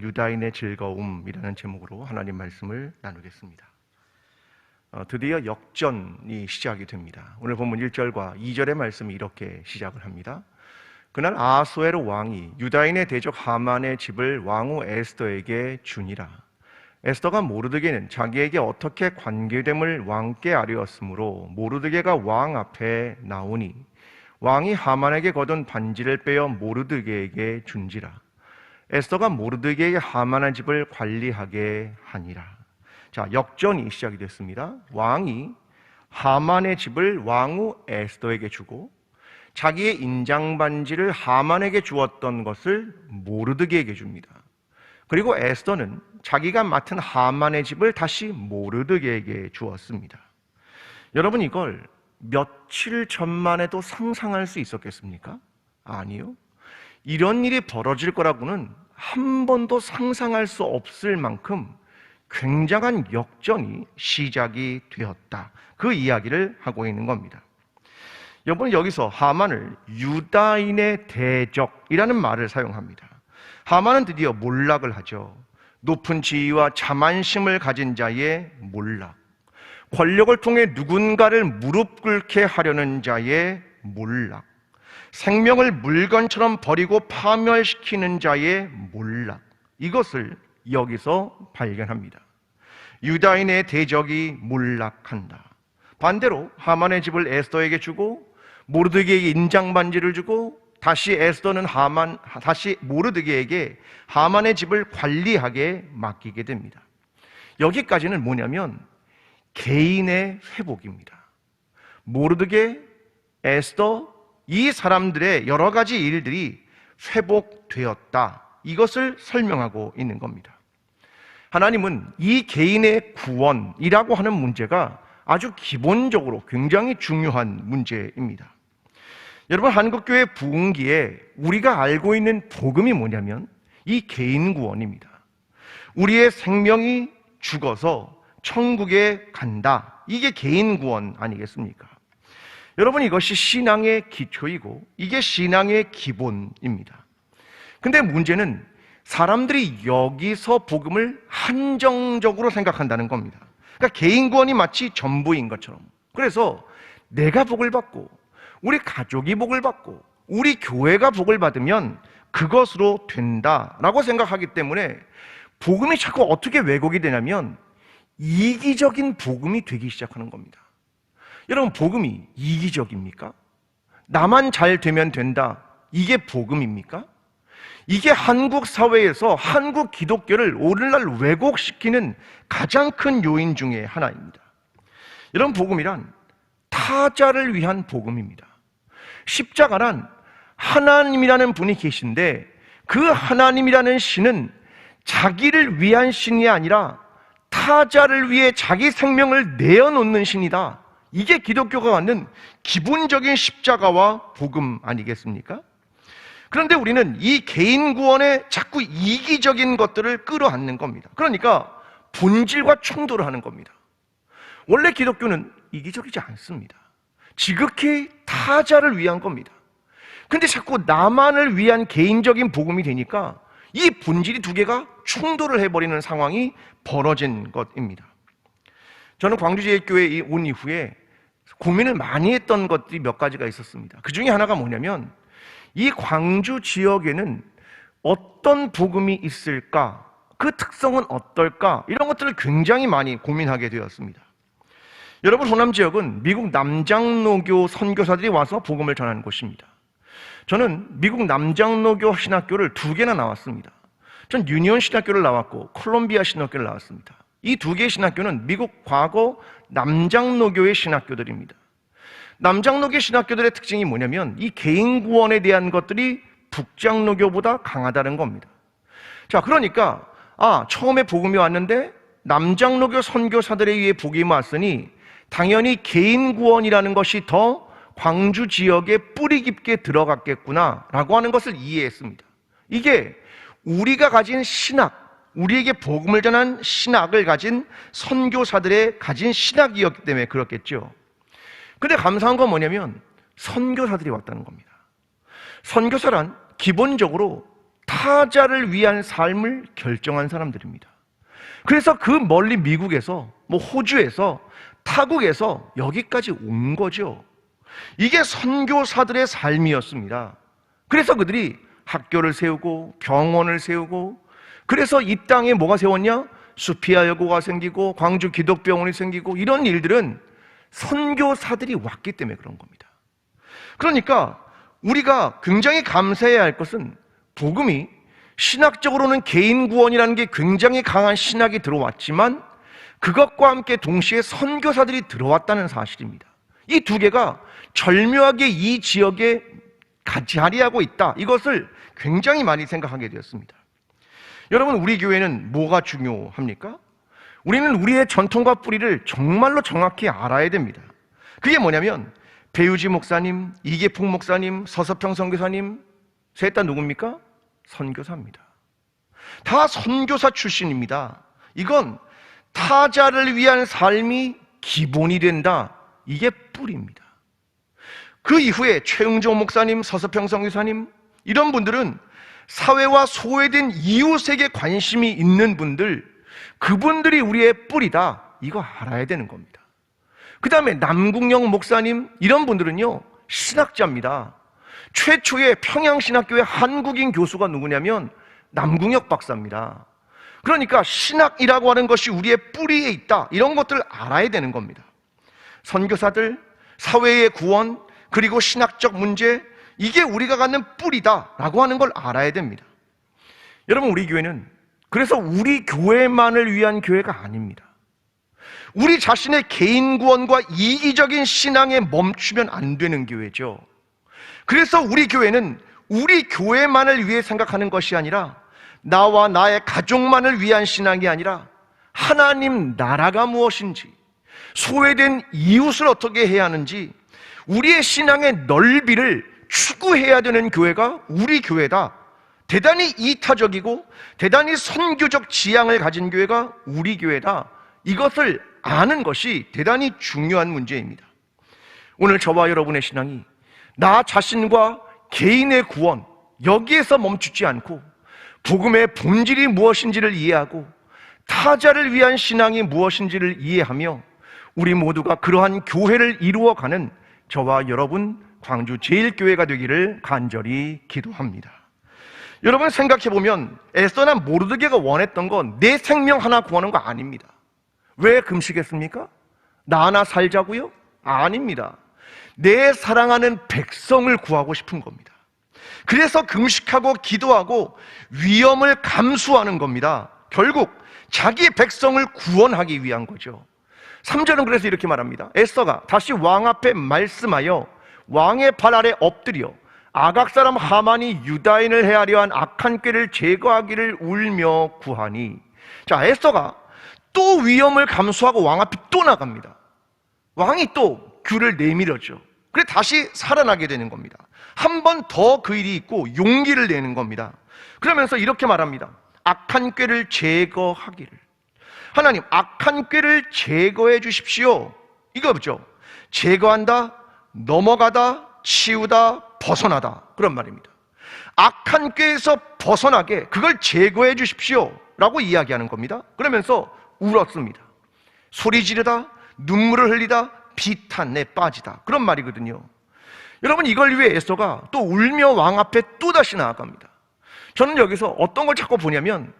유다인의 즐거움이라는 제목으로 하나님 말씀을 나누겠습니다. 어, 드디어 역전이 시작이 됩니다. 오늘 본문 1절과 2절의 말씀이 이렇게 시작을 합니다. 그날 아하수에로 왕이 유다인의 대적 하만의 집을 왕후 에스더에게 주니라. 에스더가 모르드게는 자기에게 어떻게 관계됨을 왕께 아뢰었으므로 모르드게가 왕 앞에 나오니 왕이 하만에게 거둔 반지를 빼어 모르드게에게 준지라. 에스더가 모르드게에게 하만의 집을 관리하게 하니라. 자, 역전이 시작이 됐습니다. 왕이 하만의 집을 왕후 에스더에게 주고 자기의 인장 반지를 하만에게 주었던 것을 모르드게에게 줍니다. 그리고 에스더는 자기가 맡은 하만의 집을 다시 모르드게에게 주었습니다. 여러분 이걸 며칠 전만 해도 상상할 수 있었겠습니까? 아니요. 이런 일이 벌어질 거라고는 한 번도 상상할 수 없을 만큼 굉장한 역전이 시작이 되었다. 그 이야기를 하고 있는 겁니다. 여러분 여기서 하만을 유다인의 대적이라는 말을 사용합니다. 하만은 드디어 몰락을 하죠. 높은 지위와 자만심을 가진 자의 몰락. 권력을 통해 누군가를 무릎 꿇게 하려는 자의 몰락. 생명을 물건처럼 버리고 파멸시키는 자의 몰락. 이것을 여기서 발견합니다. 유다인의 대적이 몰락한다. 반대로 하만의 집을 에스더에게 주고 모르드게에게 인장 반지를 주고 다시 에스더는 하만 다시 모르드게에게 하만의 집을 관리하게 맡기게 됩니다. 여기까지는 뭐냐면 개인의 회복입니다. 모르드게, 에스더 이 사람들의 여러 가지 일들이 회복되었다. 이것을 설명하고 있는 겁니다. 하나님은 이 개인의 구원이라고 하는 문제가 아주 기본적으로 굉장히 중요한 문제입니다. 여러분 한국교회 부흥기에 우리가 알고 있는 복음이 뭐냐면 이 개인 구원입니다. 우리의 생명이 죽어서 천국에 간다. 이게 개인 구원 아니겠습니까? 여러분 이것이 신앙의 기초이고 이게 신앙의 기본입니다. 근데 문제는 사람들이 여기서 복음을 한정적으로 생각한다는 겁니다. 그러니까 개인 구원이 마치 전부인 것처럼. 그래서 내가 복을 받고 우리 가족이 복을 받고 우리 교회가 복을 받으면 그것으로 된다라고 생각하기 때문에 복음이 자꾸 어떻게 왜곡이 되냐면 이기적인 복음이 되기 시작하는 겁니다. 여러분 복음이 이기적입니까? 나만 잘 되면 된다. 이게 복음입니까? 이게 한국 사회에서 한국 기독교를 오늘날 왜곡시키는 가장 큰 요인 중에 하나입니다. 여러분 복음이란 타자를 위한 복음입니다. 십자가란 하나님이라는 분이 계신데 그 하나님이라는 신은 자기를 위한 신이 아니라 타자를 위해 자기 생명을 내어놓는 신이다. 이게 기독교가 갖는 기본적인 십자가와 복음 아니겠습니까? 그런데 우리는 이 개인 구원에 자꾸 이기적인 것들을 끌어안는 겁니다. 그러니까 본질과 충돌을 하는 겁니다. 원래 기독교는 이기적이지 않습니다. 지극히 타자를 위한 겁니다. 근데 자꾸 나만을 위한 개인적인 복음이 되니까 이 본질이 두 개가 충돌을 해버리는 상황이 벌어진 것입니다. 저는 광주제일교회에 온 이후에 고민을 많이 했던 것들이 몇 가지가 있었습니다. 그 중에 하나가 뭐냐면 이 광주 지역에는 어떤 복음이 있을까? 그 특성은 어떨까? 이런 것들을 굉장히 많이 고민하게 되었습니다. 여러분, 호남 지역은 미국 남장로교 선교사들이 와서 복음을 전하는 곳입니다. 저는 미국 남장로교 신학교를 두 개나 나왔습니다. 전 유니온 신학교를 나왔고 콜롬비아 신학교를 나왔습니다. 이 두 개의 신학교는 미국 과거 남장로교의 신학교들입니다. 남장로교 신학교들의 특징이 뭐냐면 이 개인 구원에 대한 것들이 북장로교보다 강하다는 겁니다. 자, 그러니까 아, 처음에 복음이 왔는데 남장로교 선교사들에 의해 복음이 왔으니 당연히 개인 구원이라는 것이 더 광주 지역에 뿌리 깊게 들어갔겠구나라고 하는 것을 이해했습니다. 이게 우리가 가진 신학, 우리에게 복음을 전한 신학을 가진 선교사들의 가진 신학이었기 때문에 그렇겠죠. 근데 감사한 건 뭐냐면 선교사들이 왔다는 겁니다. 선교사란 기본적으로 타자를 위한 삶을 결정한 사람들입니다. 그래서 그 멀리 미국에서, 뭐 호주에서, 타국에서 여기까지 온 거죠. 이게 선교사들의 삶이었습니다. 그래서 그들이 학교를 세우고 병원을 세우고 그래서 이 땅에 뭐가 세웠냐? 수피아 여고가 생기고 광주 기독병원이 생기고 이런 일들은 선교사들이 왔기 때문에 그런 겁니다. 그러니까 우리가 굉장히 감사해야 할 것은 복음이 신학적으로는 개인 구원이라는 게 굉장히 강한 신학이 들어왔지만 그것과 함께 동시에 선교사들이 들어왔다는 사실입니다. 이 두 개가 절묘하게 이 지역에 자리하고 있다. 이것을 굉장히 많이 생각하게 되었습니다. 여러분, 우리 교회는 뭐가 중요합니까? 우리는 우리의 전통과 뿌리를 정말로 정확히 알아야 됩니다. 그게 뭐냐면 배우지 목사님, 이계풍 목사님, 서서평 선교사님 셋 다 누굽니까? 선교사입니다. 다 선교사 출신입니다. 이건 타자를 위한 삶이 기본이 된다. 이게 뿌리입니다. 그 이후에 최응조 목사님, 서서평 선교사님 이런 분들은 사회와 소외된 이웃에게 관심이 있는 분들 그분들이 우리의 뿌리다. 이거 알아야 되는 겁니다. 그 다음에 남궁영 목사님 이런 분들은요 신학자입니다. 최초의 평양신학교의 한국인 교수가 누구냐면 남궁혁 박사입니다. 그러니까 신학이라고 하는 것이 우리의 뿌리에 있다. 이런 것들을 알아야 되는 겁니다. 선교사들, 사회의 구원, 그리고 신학적 문제, 이게 우리가 갖는 뿌리다라고 하는 걸 알아야 됩니다. 여러분, 우리 교회는 그래서 우리 교회만을 위한 교회가 아닙니다. 우리 자신의 개인 구원과 이기적인 신앙에 멈추면 안 되는 교회죠. 그래서 우리 교회는 우리 교회만을 위해 생각하는 것이 아니라 나와 나의 가족만을 위한 신앙이 아니라 하나님 나라가 무엇인지 소외된 이웃을 어떻게 해야 하는지 우리의 신앙의 넓이를 추구해야 되는 교회가 우리 교회다. 대단히 이타적이고 대단히 선교적 지향을 가진 교회가 우리 교회다. 이것을 아는 것이 대단히 중요한 문제입니다. 오늘 저와 여러분의 신앙이 나 자신과 개인의 구원, 여기에서 멈추지 않고 복음의 본질이 무엇인지를 이해하고 타자를 위한 신앙이 무엇인지를 이해하며 우리 모두가 그러한 교회를 이루어가는 저와 여러분 광주 제일교회가 되기를 간절히 기도합니다. 여러분 생각해 보면 에서나 모르드게가 원했던 건 내 생명 하나 구하는 거 아닙니다. 왜 금식했습니까? 나 하나 살자고요? 아닙니다. 내 사랑하는 백성을 구하고 싶은 겁니다. 그래서 금식하고 기도하고 위험을 감수하는 겁니다. 결국 자기 백성을 구원하기 위한 거죠. 3절은 그래서 이렇게 말합니다. 에서가 다시 왕 앞에 말씀하여 왕의 발 아래 엎드려 아각 사람 하만이 유다인을 헤아려 한 악한 꾀를 제거하기를 울며 구하니 자 에서가 또 위험을 감수하고 왕 앞에 또 나갑니다. 왕이 또 귤을 내밀었죠. 그래 다시 살아나게 되는 겁니다. 한 번 더 그 일이 있고 용기를 내는 겁니다. 그러면서 이렇게 말합니다. 악한 꾀를 제거하기를. 하나님, 악한 꾀를 제거해 주십시오. 이거죠. 제거한다, 넘어가다, 치우다, 벗어나다. 그런 말입니다. 악한 꾀에서 벗어나게 그걸 제거해 주십시오. 라고 이야기하는 겁니다. 그러면서 울었습니다. 소리 지르다, 눈물을 흘리다, 비탄내 빠지다. 그런 말이거든요. 여러분, 이걸 위해 에서가 또 울며 왕 앞에 또다시 나아갑니다. 저는 여기서 어떤 걸 자꾸 보냐면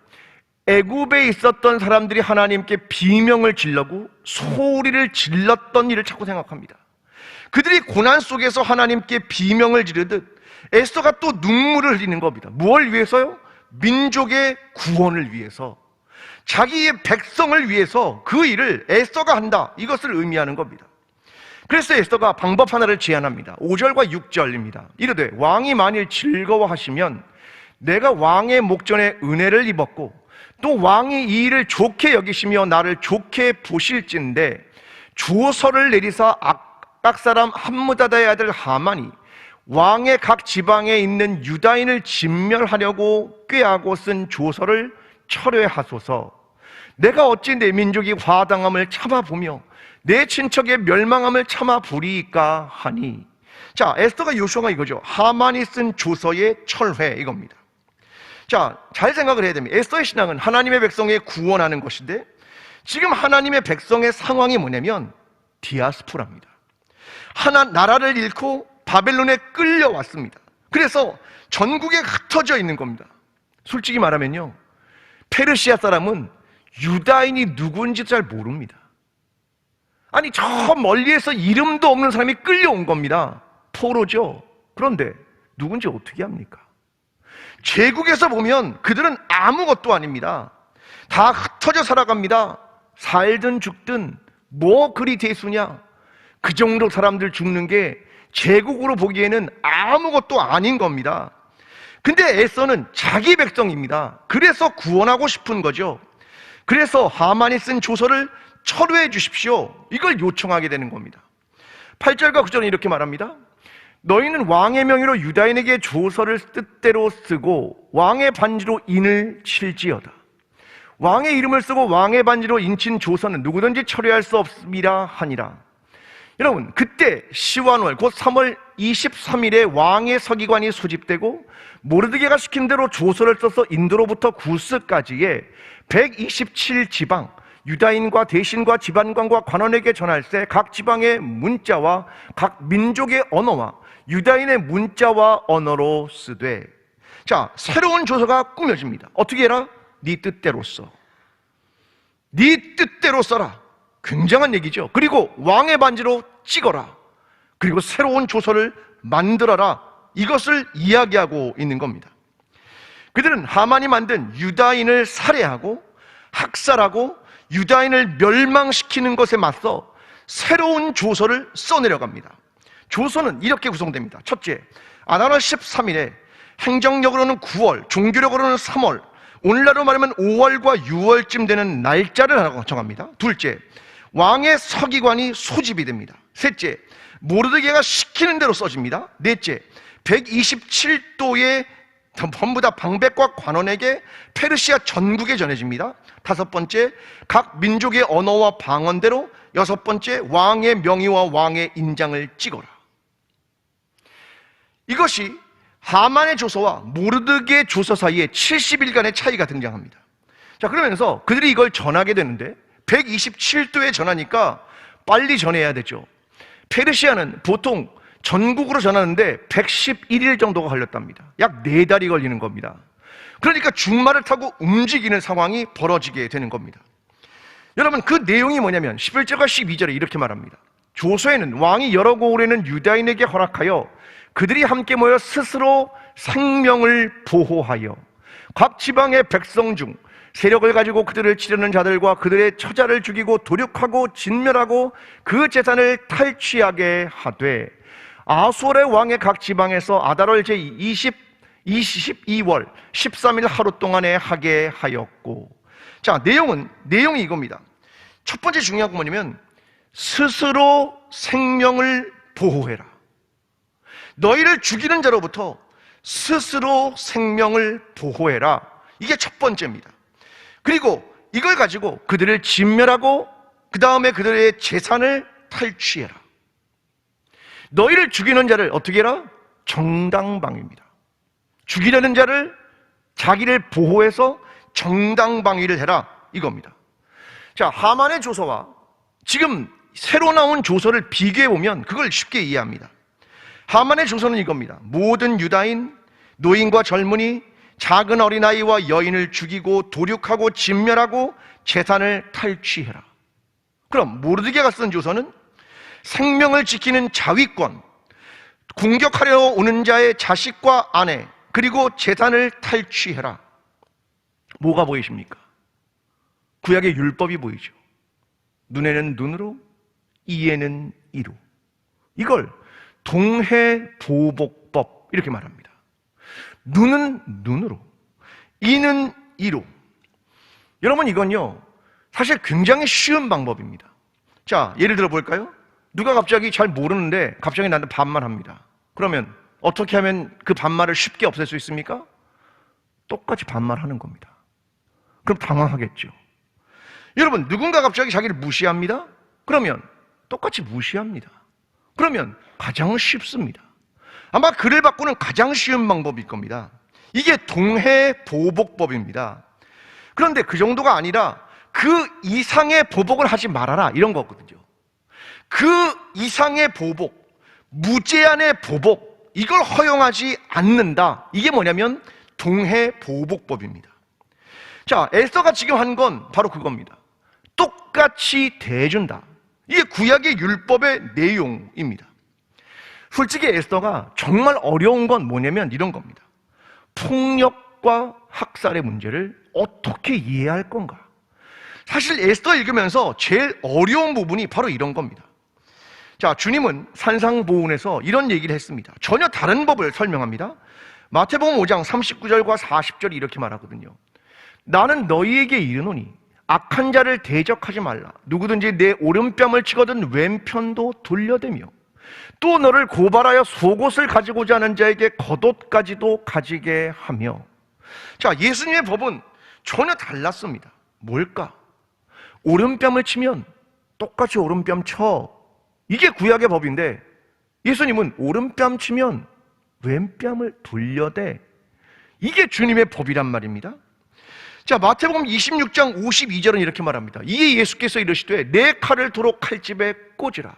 애굽에 있었던 사람들이 하나님께 비명을 질러고 소리를 질렀던 일을 자꾸 생각합니다. 그들이 고난 속에서 하나님께 비명을 지르듯 에스더가 또 눈물을 흘리는 겁니다. 무엇을 위해서요? 민족의 구원을 위해서. 자기의 백성을 위해서 그 일을 에스더가 한다. 이것을 의미하는 겁니다. 그래서 에스더가 방법 하나를 제안합니다. 5절과 6절입니다. 이르되 왕이 만일 즐거워하시면 내가 왕의 목전에 은혜를 입었고 또 왕이 이 일을 좋게 여기시며 나를 좋게 보실진데 조서를 내리사 악 각 사람 함무다다의 아들 하만이 왕의 각 지방에 있는 유다인을 진멸하려고 꾀하고 쓴 조서를 철회하소서. 내가 어찌 내 민족이 화당함을 참아보며 내 친척의 멸망함을 참아보리까 하니. 자, 에스더가 요소가 이거죠. 하만이 쓴 조서의 철회 이겁니다. 자, 잘 생각을 해야 됩니다. 에스더의 신앙은 하나님의 백성에 구원하는 것인데 지금 하나님의 백성의 상황이 뭐냐면 디아스포라입니다. 하나 나라를 잃고 바벨론에 끌려왔습니다. 그래서 전국에 흩어져 있는 겁니다. 솔직히 말하면요. 페르시아 사람은 유다인이 누군지 잘 모릅니다. 아니, 저 멀리에서 이름도 없는 사람이 끌려온 겁니다. 포로죠. 그런데 누군지 어떻게 합니까? 제국에서 보면 그들은 아무것도 아닙니다. 다 흩어져 살아갑니다. 살든 죽든 뭐 그리 대수냐? 그 정도 사람들 죽는 게 제국으로 보기에는 아무것도 아닌 겁니다. 근데 에서는 자기 백성입니다. 그래서 구원하고 싶은 거죠. 그래서 하만이 쓴 조서를 철회해 주십시오. 이걸 요청하게 되는 겁니다. 8절과 9절은 이렇게 말합니다. 너희는 왕의 명의로 유다인에게 조서를 뜻대로 쓰고 왕의 반지로 인을 칠지어다. 왕의 이름을 쓰고 왕의 반지로 인친 조서는 누구든지 철회할 수 없음이라 하니라. 여러분, 그때 시완월 곧 3월 23일에 왕의 서기관이 소집되고 모르드게가 시킨 대로 조서를 써서 인도로부터 구스까지의 127지방 유다인과 대신과 지방관과 관원에게 전할 때각 지방의 문자와 각 민족의 언어와 유다인의 문자와 언어로 쓰되 자 새로운 조서가 꾸며집니다 어떻게 해라? 네 뜻대로 써. 네 뜻대로 써라. 굉장한 얘기죠. 그리고 왕의 반지로 찍어라. 그리고 새로운 조서를 만들어라. 이것을 이야기하고 있는 겁니다. 그들은 하만이 만든 유다인을 살해하고 학살하고 유다인을 멸망시키는 것에 맞서 새로운 조서를 써내려갑니다. 조서는 이렇게 구성됩니다. 첫째, 아다월 13일에 행정력으로는 9월, 종교력으로는 3월, 오늘날로 말하면 5월과 6월쯤 되는 날짜를 정합니다. 둘째, 왕의 서기관이 소집이 됩니다. 셋째, 모르드게가 시키는 대로 써집니다. 넷째, 127도의 전부 다 방백과 관원에게 페르시아 전국에 전해집니다. 다섯 번째, 각 민족의 언어와 방언대로 여섯 번째, 왕의 명의와 왕의 인장을 찍어라. 이것이 하만의 조서와 모르드게 조서 사이에 70일간의 차이가 등장합니다. 자, 그러면서 그들이 이걸 전하게 되는데 127도에 전하니까 빨리 전해야 되죠. 페르시아는 보통 전국으로 전하는데 111일 정도가 걸렸답니다. 약 4달이 걸리는 겁니다. 그러니까 중말을 타고 움직이는 상황이 벌어지게 되는 겁니다. 여러분, 그 내용이 뭐냐면 11절과 12절에 이렇게 말합니다. 조서에는 왕이 여러 고을에는 유다인에게 허락하여 그들이 함께 모여 스스로 생명을 보호하여 각 지방의 백성 중 세력을 가지고 그들을 치르는 자들과 그들의 처자를 죽이고 도륙하고 진멸하고 그 재산을 탈취하게 하되 아솔의 왕의 각 지방에서 아달월 제20 22월 13일 하루 동안에 하게 하였고. 자 내용은 내용이 이겁니다. 첫 번째 중요한 건 뭐냐면 스스로 생명을 보호해라. 너희를 죽이는 자로부터 스스로 생명을 보호해라. 이게 첫 번째입니다 그리고 이걸 가지고 그들을 진멸하고 그 다음에 그들의 재산을 탈취해라 너희를 죽이는 자를 어떻게 해라? 정당방위입니다 죽이려는 자를 자기를 보호해서 정당방위를 해라 이겁니다. 자, 하만의 조서와 지금 새로 나온 조서를 비교해 보면 그걸 쉽게 이해합니다. 하만의 조서는 이겁니다. 모든 유다인, 노인과 젊은이, 작은 어린아이와 여인을 죽이고 도륙하고 진멸하고 재산을 탈취해라. 그럼 모르드게가 쓴 조서는 생명을 지키는 자위권, 공격하려 오는 자의 자식과 아내, 그리고 재산을 탈취해라. 뭐가 보이십니까? 구약의 율법이 보이죠. 눈에는 눈으로, 이에는 이로. 이걸 동해보복법 이렇게 말합니다. 눈은 눈으로, 이는 이로. 여러분 이건요 사실 굉장히 쉬운 방법입니다. 자 예를 들어 볼까요? 누가 갑자기 잘 모르는데 갑자기 나한테 반말합니다. 그러면 어떻게 하면 그 반말을 쉽게 없앨 수 있습니까? 똑같이 반말하는 겁니다. 그럼 당황하겠죠. 여러분, 누군가 갑자기 자기를 무시합니다? 그러면 똑같이 무시합니다. 그러면 가장 쉽습니다. 아마 글을 바꾸는 가장 쉬운 방법일 겁니다. 이게 동해 보복법입니다. 그런데 그 정도가 아니라 그 이상의 보복을 하지 말아라 이런 거거든요. 그 이상의 보복, 무제한의 보복, 이걸 허용하지 않는다. 이게 뭐냐면 동해 보복법입니다. 자, 에스더가 지금 한 건 바로 그겁니다. 똑같이 대해준다. 이게 구약의 율법의 내용입니다. 솔직히 에스더가 정말 어려운 건 뭐냐면 이런 겁니다. 폭력과 학살의 문제를 어떻게 이해할 건가? 사실 에스더 읽으면서 제일 어려운 부분이 바로 이런 겁니다. 자, 주님은 산상보훈에서 이런 얘기를 했습니다. 전혀 다른 법을 설명합니다. 마태복음 5장 39절과 40절이 이렇게 말하거든요. 나는 너희에게 이르노니 악한 자를 대적하지 말라. 누구든지 내 오른뺨을 치거든 왼편도 돌려대며 또 너를 고발하여 속옷을 가지고자 하는 자에게 겉옷까지도 가지게 하며 자, 예수님의 법은 전혀 달랐습니다. 뭘까? 오른뺨을 치면 똑같이 오른뺨 쳐. 이게 구약의 법인데 예수님은 오른뺨 치면 왼뺨을 돌려대. 이게 주님의 법이란 말입니다. 자, 마태복음 26장 52절은 이렇게 말합니다. 이에 예수께서 이르시되 내 칼을 도로 칼집에 꽂으라.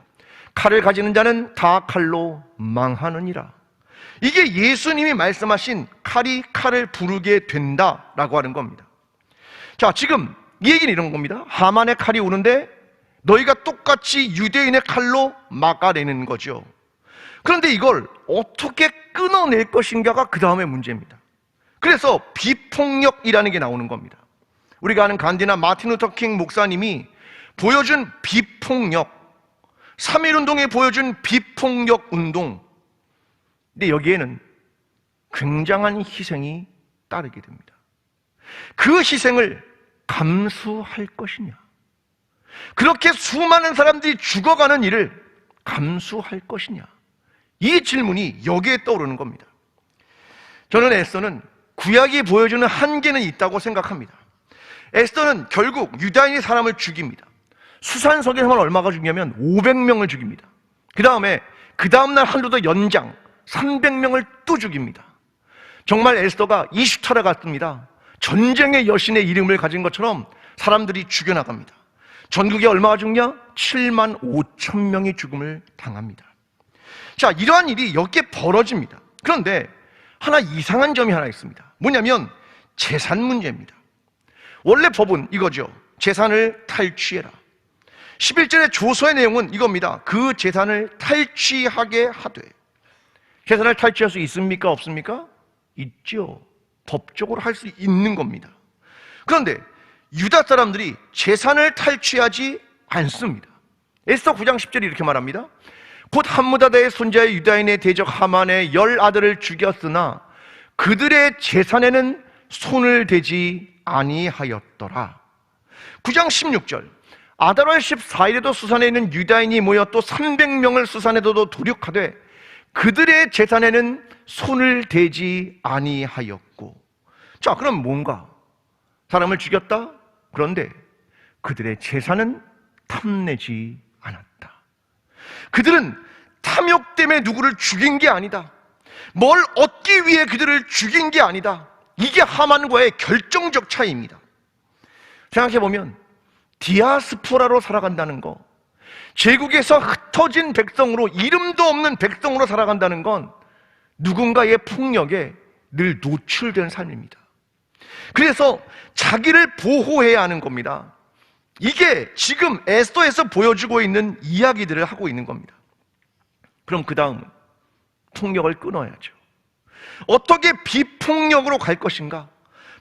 칼을 가지는 자는 다 칼로 망하느니라. 이게 예수님이 말씀하신 칼이 칼을 부르게 된다라고 하는 겁니다. 자, 지금 이 얘기는 이런 겁니다. 하만의 칼이 오는데 너희가 똑같이 유대인의 칼로 막아내는 거죠. 그런데 이걸 어떻게 끊어낼 것인가가 그 다음의 문제입니다. 그래서 비폭력이라는 게 나오는 겁니다. 우리가 아는 간디나 마틴 루터 킹 목사님이 보여준 비폭력, 3.1 운동에 보여준 비폭력 운동. 근데 여기에는 굉장한 희생이 따르게 됩니다. 그 희생을 감수할 것이냐? 그렇게 수많은 사람들이 죽어가는 일을 감수할 것이냐? 이 질문이 여기에 떠오르는 겁니다. 저는 에스더는 구약이 보여주는 한계는 있다고 생각합니다. 에스더는 결국 유다인이 사람을 죽입니다. 수산석에서만 얼마가 죽냐면 500명을 죽입니다. 그 다음에 그 다음날 하루 더 연장 300명을 또 죽입니다. 정말 에스더가 이슈타라 같습니다. 전쟁의 여신의 이름을 가진 것처럼 사람들이 죽여나갑니다. 전국에 얼마가 죽냐? 7만 5천 명이 죽음을 당합니다. 자, 이러한 일이 여기에 벌어집니다. 그런데 하나 이상한 점이 하나 있습니다. 뭐냐면 재산 문제입니다. 원래 법은 이거죠. 재산을 탈취해라. 11절의 조서의 내용은 이겁니다. 그 재산을 탈취하게 하되. 재산을 탈취할 수 있습니까? 없습니까? 있죠. 법적으로 할 수 있는 겁니다. 그런데 유다 사람들이 재산을 탈취하지 않습니다. 에스더 9장 10절이 이렇게 말합니다. 곧 함무다다의 손자의 유다인의 대적 하만의 열 아들을 죽였으나 그들의 재산에는 손을 대지 아니하였더라. 9장 16절. 아달월 14일에도 수산에 있는 유다인이 모여 또 300명을 수산에도 도륙하되 그들의 재산에는 손을 대지 아니하였고. 자, 그럼 뭔가? 사람을 죽였다? 그런데 그들의 재산은 탐내지 않았다. 그들은 탐욕 때문에 누구를 죽인 게 아니다. 뭘 얻기 위해 그들을 죽인 게 아니다. 이게 하만과의 결정적 차이입니다. 생각해 보면 디아스포라로 살아간다는 거, 제국에서 흩어진 백성으로 이름도 없는 백성으로 살아간다는 건 누군가의 폭력에 늘 노출된 삶입니다. 그래서 자기를 보호해야 하는 겁니다. 이게 지금 에스더에서 보여주고 있는 이야기들을 하고 있는 겁니다. 그럼 그 다음은 폭력을 끊어야죠. 어떻게 비폭력으로 갈 것인가?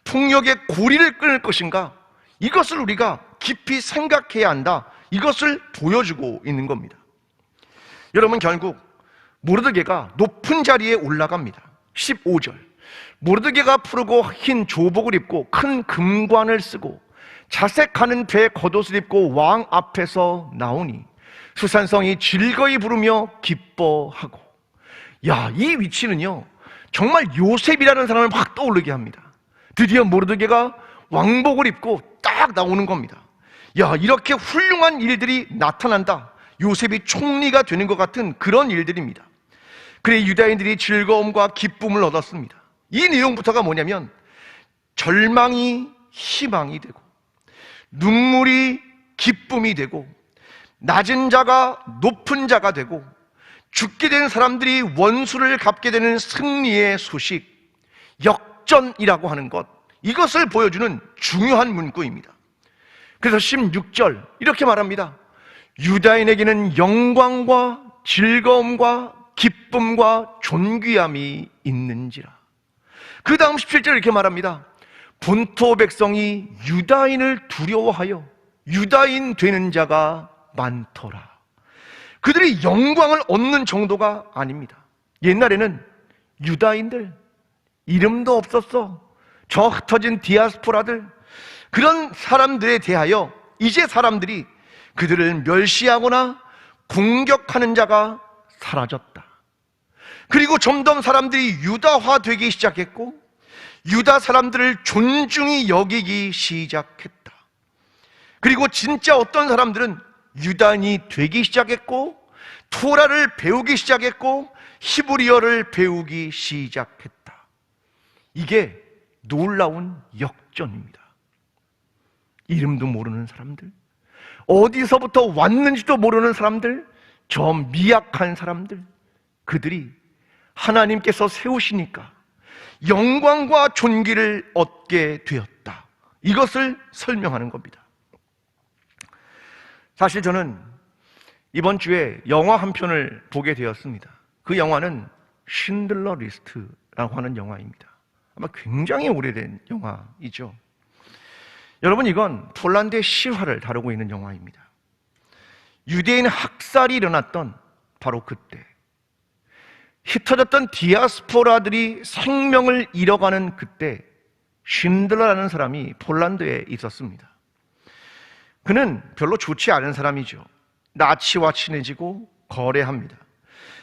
폭력의 고리를 끊을 것인가? 이것을 우리가 깊이 생각해야 한다. 이것을 보여주고 있는 겁니다. 여러분 결국 모르드게가 높은 자리에 올라갑니다. 15절. 모르드게가 푸르고 흰 조복을 입고 큰 금관을 쓰고 자색하는 배 겉옷을 입고 왕 앞에서 나오니 수산성이 즐거이 부르며 기뻐하고 야, 이 위치는요. 정말 요셉이라는 사람을 확 떠오르게 합니다. 드디어 모르드게가 왕복을 입고 딱 나오는 겁니다. 야, 이렇게 훌륭한 일들이 나타난다. 요셉이 총리가 되는 것 같은 그런 일들입니다. 그래 유다인들이 즐거움과 기쁨을 얻었습니다. 이 내용부터가 뭐냐면 절망이 희망이 되고 눈물이 기쁨이 되고 낮은 자가 높은 자가 되고 죽게 된 사람들이 원수를 갚게 되는 승리의 소식, 역전이라고 하는 것, 이것을 보여주는 중요한 문구입니다. 그래서 16절, 이렇게 말합니다. 유다인에게는 영광과 즐거움과 기쁨과 존귀함이 있는지라. 그 다음 17절 이렇게 말합니다. 본토 백성이 유다인을 두려워하여 유다인 되는 자가 많더라. 그들이 영광을 얻는 정도가 아닙니다. 옛날에는 유다인들, 이름도 없었어. 저 흩어진 디아스포라들, 그런 사람들에 대하여 이제 사람들이 그들을 멸시하거나 공격하는 자가 사라졌다. 그리고 점점 사람들이 유다화 되기 시작했고, 유다 사람들을 존중히 여기기 시작했다. 그리고 진짜 어떤 사람들은 유단이 되기 시작했고 토라를 배우기 시작했고 히브리어를 배우기 시작했다. 이게 놀라운 역전입니다. 이름도 모르는 사람들, 어디서부터 왔는지도 모르는 사람들, 저 미약한 사람들, 그들이 하나님께서 세우시니까 영광과 존귀를 얻게 되었다. 이것을 설명하는 겁니다. 사실 저는 이번 주에 영화 한 편을 보게 되었습니다. 그 영화는 신들러 리스트라고 하는 영화입니다. 아마 굉장히 오래된 영화이죠. 여러분, 이건 폴란드의 실화를 다루고 있는 영화입니다. 유대인 학살이 일어났던 바로 그때, 흩어졌던 디아스포라들이 생명을 잃어가는 그때, 신들러라는 사람이 폴란드에 있었습니다. 그는 별로 좋지 않은 사람이죠. 나치와 친해지고 거래합니다.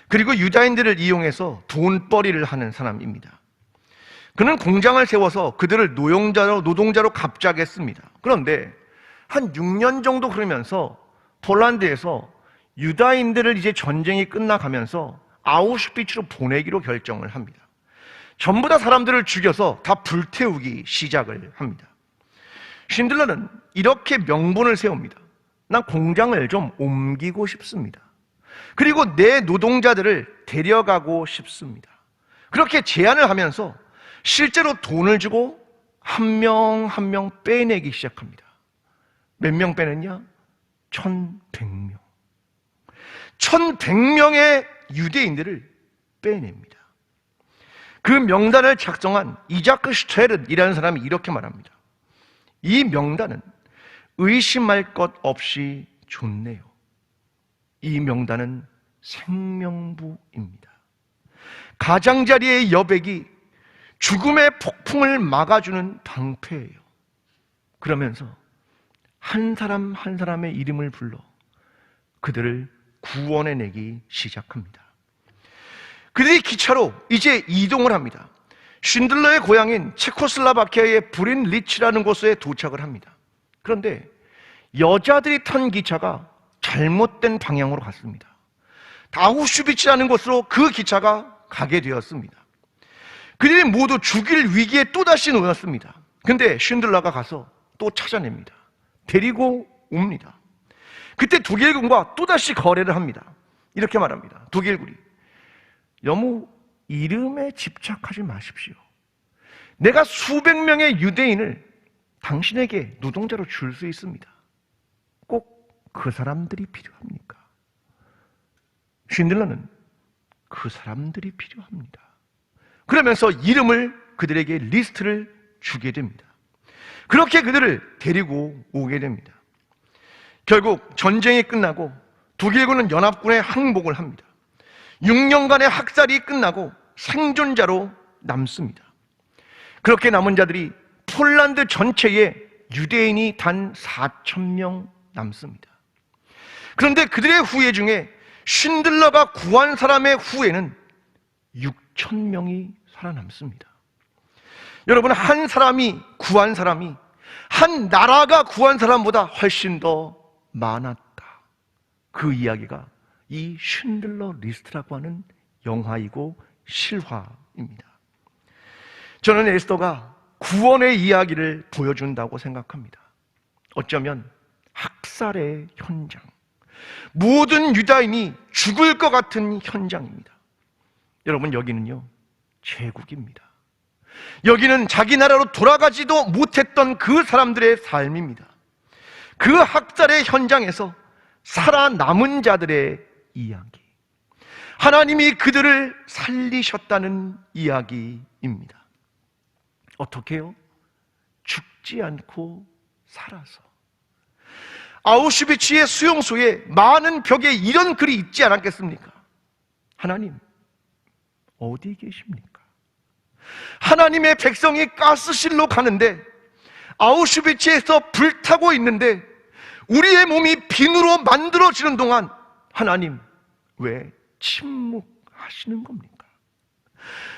그리고 유다인들을 이용해서 돈벌이를 하는 사람입니다. 그는 공장을 세워서 그들을 노용자로, 노동자로 갑작했습니다. 그런데 한 6년 정도 흐르면서 폴란드에서 유다인들을 이제 전쟁이 끝나가면서 아우슈피츠로 보내기로 결정을 합니다. 전부 다 사람들을 죽여서 다 불태우기 시작을 합니다. 신들러는 이렇게 명분을 세웁니다. 난 공장을 좀 옮기고 싶습니다. 그리고 내 노동자들을 데려가고 싶습니다. 그렇게 제안을 하면서 실제로 돈을 주고 한 명 한 명 빼내기 시작합니다. 몇 명 빼냈냐? 1100명. 1100명의 유대인들을 빼냅니다. 그 명단을 작성한 이자크 슈테른이라는 사람이 이렇게 말합니다. 이 명단은 의심할 것 없이 좋네요. 이 명단은 생명부입니다. 가장자리의 여백이 죽음의 폭풍을 막아주는 방패예요. 그러면서 한 사람 한 사람의 이름을 불러 그들을 구원해 내기 시작합니다. 그들이 기차로 이제 이동을 합니다. 쉰들러의 고향인 체코슬라바키아의 브린 리치라는 곳에 도착을 합니다. 그런데 여자들이 탄 기차가 잘못된 방향으로 갔습니다. 다우슈비치라는 곳으로 그 기차가 가게 되었습니다. 그들이 모두 죽일 위기에 또다시 놓였습니다. 근데 쉰들러가 가서 또 찾아냅니다. 데리고 옵니다. 그때 독일군과 또다시 거래를 합니다. 이렇게 말합니다. 독일군이 너무 이름에 집착하지 마십시오. 내가 수백 명의 유대인을 당신에게 노동자로 줄 수 있습니다. 꼭 그 사람들이 필요합니까? 쉰들러는 그 사람들이 필요합니다. 그러면서 이름을 그들에게 리스트를 주게 됩니다. 그렇게 그들을 데리고 오게 됩니다. 결국 전쟁이 끝나고 독일군은 연합군에 항복을 합니다. 6년간의 학살이 끝나고 생존자로 남습니다. 그렇게 남은 자들이 폴란드 전체에 유대인이 단 4천 명 남습니다. 그런데 그들의 후예 중에 쉰들러가 구한 사람의 후예는 6천 명이 살아남습니다. 여러분 한 사람이 구한 사람이 한 나라가 구한 사람보다 훨씬 더 많았다. 그 이야기가 이 쉰들러 리스트라고 하는 영화이고 실화입니다. 저는 에스더가 구원의 이야기를 보여준다고 생각합니다. 어쩌면 학살의 현장, 모든 유다인이 죽을 것 같은 현장입니다. 여러분, 여기는요, 제국입니다. 여기는 자기 나라로 돌아가지도 못했던 그 사람들의 삶입니다. 그 학살의 현장에서 살아남은 자들의 이야기. 하나님이 그들을 살리셨다는 이야기입니다. 어떻게요? 죽지 않고 살아서. 아우슈비츠의 수용소에 많은 벽에 이런 글이 있지 않았겠습니까? 하나님, 어디 계십니까? 하나님의 백성이 가스실로 가는데 아우슈비츠에서 불타고 있는데 우리의 몸이 비누로 만들어지는 동안 하나님 왜 침묵하시는 겁니까?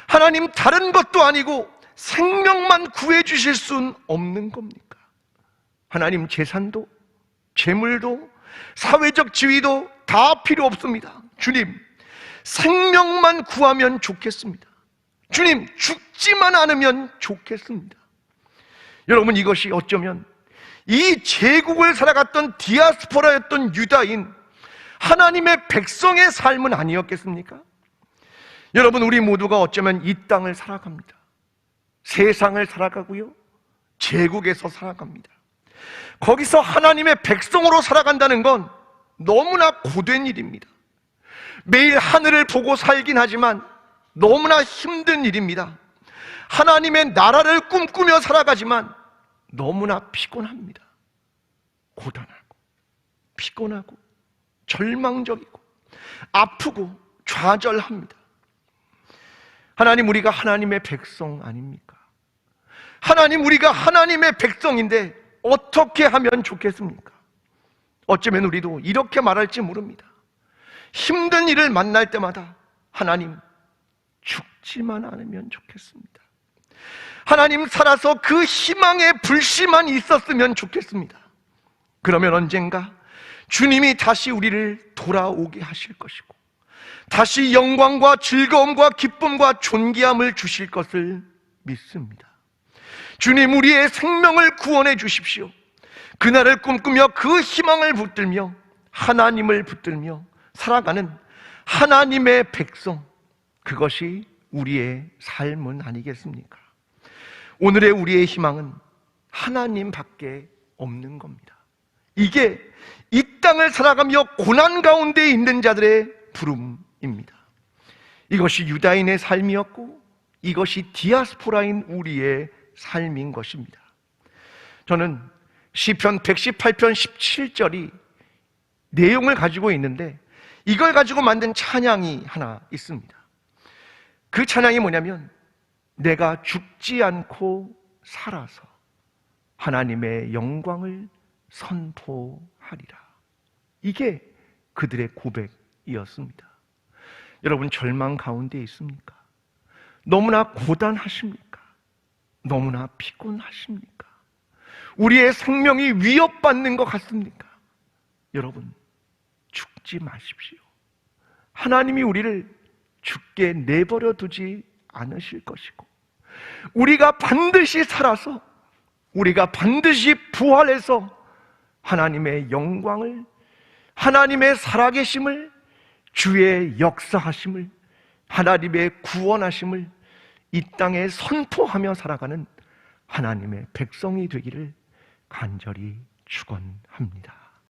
하나님 다른 것도 아니고 생명만 구해 주실 순 없는 겁니까? 하나님 재산도 재물도 사회적 지위도 다 필요 없습니다. 주님 생명만 구하면 좋겠습니다. 주님 죽지만 않으면 좋겠습니다. 여러분 이것이 어쩌면 이 제국을 살아갔던 디아스포라였던 유다인 하나님의 백성의 삶은 아니었겠습니까? 여러분 우리 모두가 어쩌면 이 땅을 살아갑니다. 세상을 살아가고요. 제국에서 살아갑니다. 거기서 하나님의 백성으로 살아간다는 건 너무나 고된 일입니다. 매일 하늘을 보고 살긴 하지만 너무나 힘든 일입니다. 하나님의 나라를 꿈꾸며 살아가지만 너무나 피곤합니다. 고단하고, 피곤하고, 절망적이고, 아프고, 좌절합니다. 하나님, 우리가 하나님의 백성 아닙니까? 하나님, 우리가 하나님의 백성인데 어떻게 하면 좋겠습니까? 어쩌면 우리도 이렇게 말할지 모릅니다. 힘든 일을 만날 때마다 하나님, 죽지만 않으면 좋겠습니다. 하나님 살아서 그 희망의 불씨만 있었으면 좋겠습니다. 그러면 언젠가 주님이 다시 우리를 돌아오게 하실 것이고, 다시 영광과 즐거움과 기쁨과 존귀함을 주실 것을 믿습니다. 주님, 우리의 생명을 구원해 주십시오. 그날을 꿈꾸며 그 희망을 붙들며 하나님을 붙들며 살아가는 하나님의 백성, 그것이 우리의 삶은 아니겠습니까? 오늘의 우리의 희망은 하나님 밖에 없는 겁니다. 이게 이 땅을 살아가며 고난 가운데 있는 자들의 부름입니다. 이것이 유다인의 삶이었고 이것이 디아스포라인 우리의 삶인 것입니다. 저는 시편 118편 17절이 내용을 가지고 있는데 이걸 가지고 만든 찬양이 하나 있습니다. 그 찬양이 뭐냐면 내가 죽지 않고 살아서 하나님의 영광을 선포하리라. 이게 그들의 고백이었습니다. 여러분 절망 가운데 있습니까? 너무나 고단하십니까? 너무나 피곤하십니까? 우리의 생명이 위협받는 것 같습니까? 여러분 죽지 마십시오. 하나님이 우리를 죽게 내버려 두지 않으실 것이고, 우리가 반드시 살아서, 우리가 반드시 부활해서 하나님의 영광을, 하나님의 살아계심을, 주의 역사하심을, 하나님의 구원하심을 이 땅에 선포하며 살아가는 하나님의 백성이 되기를 간절히 축원합니다.